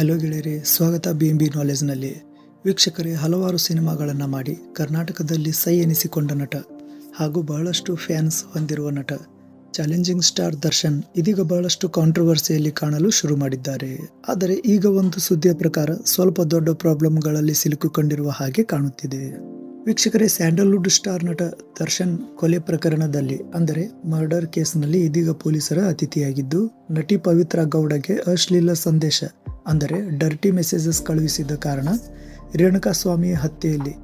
Hello ಗೆಳೆಯರಿ, ಸ್ವಾಗತ B M B ನಾಲೆಜ್ನಲ್ಲಿ ವೀಕ್ಷಕರೇ, ಹಲವಾರು ಸಿನಿಮಾಗಳನ್ನು ಮಾಡಿ ಕರ್ನಾಟಕದಲ್ಲಿ ಸೈ ಎನಿಸಿಕೊಂಡ ನಟ ಹಾಗೂ ಬಹಳಷ್ಟು ಫ್ಯಾನ್ಸ್ ಹೊಂದಿರುವ ನಟ ಚಾಲೆಂಜಿಂಗ್ ಸ್ಟಾರ್ ದರ್ಶನ್ ಇದೀಗ ಬಹಳಷ್ಟು ಕಾಂಟ್ರವರ್ಸಿಯಲ್ಲಿ ಕಾಣಲು ಶುರು ಮಾಡಿದ್ದಾರೆ. ಆದರೆ ಈಗ ಒಂದು ಸುದ್ದಿಯ ಪ್ರಕಾರ ಸ್ವಲ್ಪ ದೊಡ್ಡ ಪ್ರಾಬ್ಲಮ್ಗಳಲ್ಲಿ ಸಿಲುಕಿಕೊಂಡಿರುವ ಹಾಗೆ ಕಾಣುತ್ತಿದೆ. ವೀಕ್ಷಕರೇ, ಸ್ಯಾಂಡಲ್ವುಡ್ ಸ್ಟಾರ್ ನಟ ದರ್ಶನ್ ಕೊಲೆ ಪ್ರಕರಣದಲ್ಲಿ, ಅಂದರೆ ಮರ್ಡರ್ ಕೇಸ್ನಲ್ಲಿ ಇದೀಗ ಪೊಲೀಸರ ಅತಿಥಿಯಾಗಿದ್ದು, ನಟಿ ಪವಿತ್ರ ಗೌಡಗೆ ಅಶ್ಲೀಲ ಸಂದೇಶ ಅಂದರೆ ಡರ್ಟಿ ಮೆಸೇಜಸ್ ಕಳುಹಿಸಿದ ಕಾರಣ ರೇಣುಕಾಸ್ವಾಮಿ ಹತ್ಯೆಯಲ್ಲಿ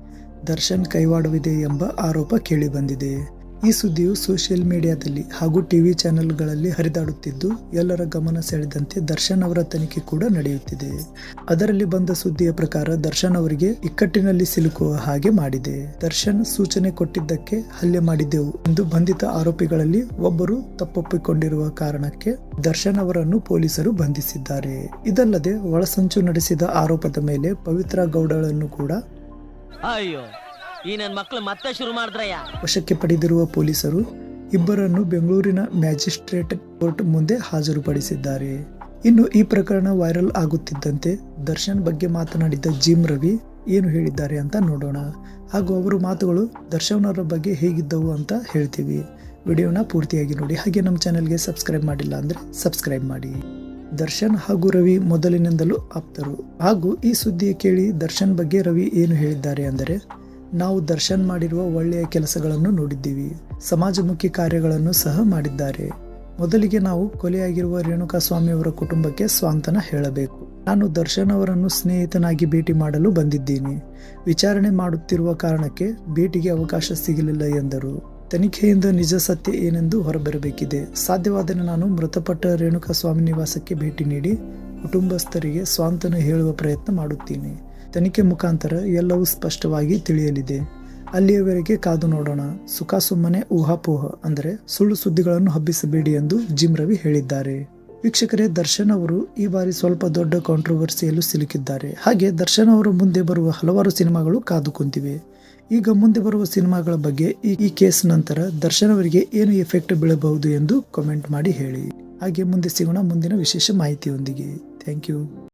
ದರ್ಶನ್ ಕೈವಾಡವಿದೆ ಎಂಬ ಆರೋಪ ಕೇಳಿಬಂದಿದೆ. ಈ ಸುದ್ದಿಯು ಸೋಷಿಯಲ್ ಮೀಡಿಯಾದಲ್ಲಿ ಹಾಗೂ ಟಿವಿ ಚಾನೆಲ್ಗಳಲ್ಲಿ ಹರಿದಾಡುತ್ತಿದ್ದು, ಎಲ್ಲರ ಗಮನ ಸೆಳೆದಂತೆ ದರ್ಶನ್ ಅವರ ತನಿಖೆ ಕೂಡ ನಡೆಯುತ್ತಿದೆ. ಅದರಲ್ಲಿ ಬಂದ ಸುದ್ದಿಯ ಪ್ರಕಾರ ದರ್ಶನ್ ಅವರಿಗೆ ಇಕ್ಕಟ್ಟಿನಲ್ಲಿ ಸಿಲುಕುವ ಹಾಗೆ ಮಾಡಿದೆ. ದರ್ಶನ್ ಸೂಚನೆ ಕೊಟ್ಟಿದ್ದಕ್ಕೆ ಹಲ್ಲೆ ಮಾಡಿದ್ದೆವು ಎಂದು ಬಂಧಿತ ಆರೋಪಿಗಳಲ್ಲಿ ಒಬ್ಬರು ತಪ್ಪೊಪ್ಪಿಕೊಂಡಿರುವ ಕಾರಣಕ್ಕೆ ದರ್ಶನ್ ಅವರನ್ನು ಪೊಲೀಸರು ಬಂಧಿಸಿದ್ದಾರೆ. ಇದಲ್ಲದೆ ಒಳಸಂಚು ನಡೆಸಿದ ಆರೋಪದ ಮೇಲೆ ಪವಿತ್ರ ಗೌಡಳನ್ನು ಕೂಡ ಅಯ್ಯೋ. ಈ ನನ್ನ ಮಕ್ಕಳು ಮತ್ತೆ ಶುರು ಮಾಡಿದ್ರಯ್ಯ. ವಶಕ್ಕೆ ಪಡೆದಿರುವ ಪೊಲೀಸರು ಇಬ್ಬರನ್ನು ಬೆಂಗಳೂರಿನ ಮ್ಯಾಜಿಸ್ಟ್ರೇಟ್ ಕೋರ್ಟ್ ಮುಂದೆ ಹಾಜರುಪಡಿಸಿದ್ದಾರೆ. ಇನ್ನು ಈ ಪ್ರಕರಣ ವೈರಲ್ ಆಗುತ್ತಿದ್ದಂತೆ ದರ್ಶನ್ ಬಗ್ಗೆ ಮಾತನಾಡಿದ ಜಿಮ್ ರವಿ ಏನು ಹೇಳಿದ್ದಾರೆ ಅಂತ ನೋಡೋಣ. ಹಾಗೂ ಅವರ ಮಾತುಗಳು ದರ್ಶನ್ ಅವರ ಬಗ್ಗೆ ಹೇಗಿದ್ದವು ಅಂತ ಹೇಳ್ತೀವಿ. ವಿಡಿಯೋನ ಪೂರ್ತಿಯಾಗಿ ನೋಡಿ. ಹಾಗೆ ನಮ್ಮ ಚಾನೆಲ್ಗೆ ಸಬ್ಸ್ಕ್ರೈಬ್ ಮಾಡಿಲ್ಲ ಅಂದರೆ ಸಬ್ಸ್ಕ್ರೈಬ್ ಮಾಡಿ. ದರ್ಶನ್ ಹಾಗೂ ರವಿ ಮೊದಲಿನಿಂದಲೂ ಆಪ್ತರು. ಹಾಗೂ ಈ ಸುದ್ದಿ ಕೇಳಿ ದರ್ಶನ್ ಬಗ್ಗೆ ರವಿ ಏನು ಹೇಳಿದ್ದಾರೆ ಅಂದರೆ ನಾವು ದರ್ಶನ್ ಮಾಡಿರುವ ಒಳ್ಳೆಯ ಕೆಲಸಗಳನ್ನು ನೋಡಿದ್ದೀವಿ. ಸಮಾಜಮುಖಿ ಕಾರ್ಯಗಳನ್ನು ಸಹ ಮಾಡಿದ್ದಾರೆ. ಮೊದಲಿಗೆ ನಾವು ಕೊಲೆಯಾಗಿರುವ ರೇಣುಕಾ ಸ್ವಾಮಿ ಅವರ ಕುಟುಂಬಕ್ಕೆ ಸ್ವಾಂತನ ಹೇಳಬೇಕು. ನಾನು ದರ್ಶನ್ ಅವರನ್ನು ಸ್ನೇಹಿತನಾಗಿ ಭೇಟಿ ಮಾಡಲು ಬಂದಿದ್ದೀನಿ. ವಿಚಾರಣೆ ಮಾಡುತ್ತಿರುವ ಕಾರಣಕ್ಕೆ ಭೇಟಿಗೆ ಅವಕಾಶ ಸಿಗಲಿಲ್ಲ ಎಂದರು. ತನಿಖೆಯಿಂದ ನಿಜ ಸತ್ಯ ಏನೆಂದು ಹೊರಬರಬೇಕಿದೆ. ಸಾಧ್ಯವಾದರೆ ನಾನು ಮೃತಪಟ್ಟ ರೇಣುಕಾ ಸ್ವಾಮಿ ನಿವಾಸಕ್ಕೆ ಭೇಟಿ ನೀಡಿ ಕುಟುಂಬಸ್ಥರಿಗೆ ಸ್ವಾಂತನ ಹೇಳುವ ಪ್ರಯತ್ನ ಮಾಡುತ್ತೀನಿ. ತನಿಖೆ ಮುಖಾಂತರ ಎಲ್ಲವೂ ಸ್ಪಷ್ಟವಾಗಿ ತಿಳಿಯಲಿದೆ. ಅಲ್ಲಿಯವರೆಗೆ ಕಾದು ನೋಡೋಣ. ಸುಖ ಸುಮ್ಮನೆ ಊಹಾಪೋಹ ಅಂದರೆ ಸುಳ್ಳು ಸುದ್ದಿಗಳನ್ನು ಹಬ್ಬಿಸಬೇಡಿ ಎಂದು ಜಿಮ್ ರವಿ ಹೇಳಿದ್ದಾರೆ. ವೀಕ್ಷಕರೇ, ದರ್ಶನ್ ಅವರು ಈ ಬಾರಿ ಸ್ವಲ್ಪ ದೊಡ್ಡ ಕಾಂಟ್ರವರ್ಸಿಯಲ್ಲೂ ಸಿಲುಕಿದ್ದಾರೆ. ಹಾಗೆ ದರ್ಶನ್ ಅವರು ಮುಂದೆ ಬರುವ ಹಲವಾರು ಸಿನಿಮಾಗಳು ಕಾದು ಕುಂತಿವೆ. ಈಗ ಮುಂದೆ ಬರುವ ಸಿನಿಮಾಗಳ ಬಗ್ಗೆ ಈ ಕೇಸ್ ನಂತರ ದರ್ಶನ್ ಅವರಿಗೆ ಏನು ಎಫೆಕ್ಟ್ ಬೀಳಬಹುದು ಎಂದು ಕಮೆಂಟ್ ಮಾಡಿ ಹೇಳಿ. ಹಾಗೆ ಮುಂದೆ ಸಿಗೋಣ ಮುಂದಿನ ವಿಶೇಷ ಮಾಹಿತಿಯೊಂದಿಗೆ. Thank you.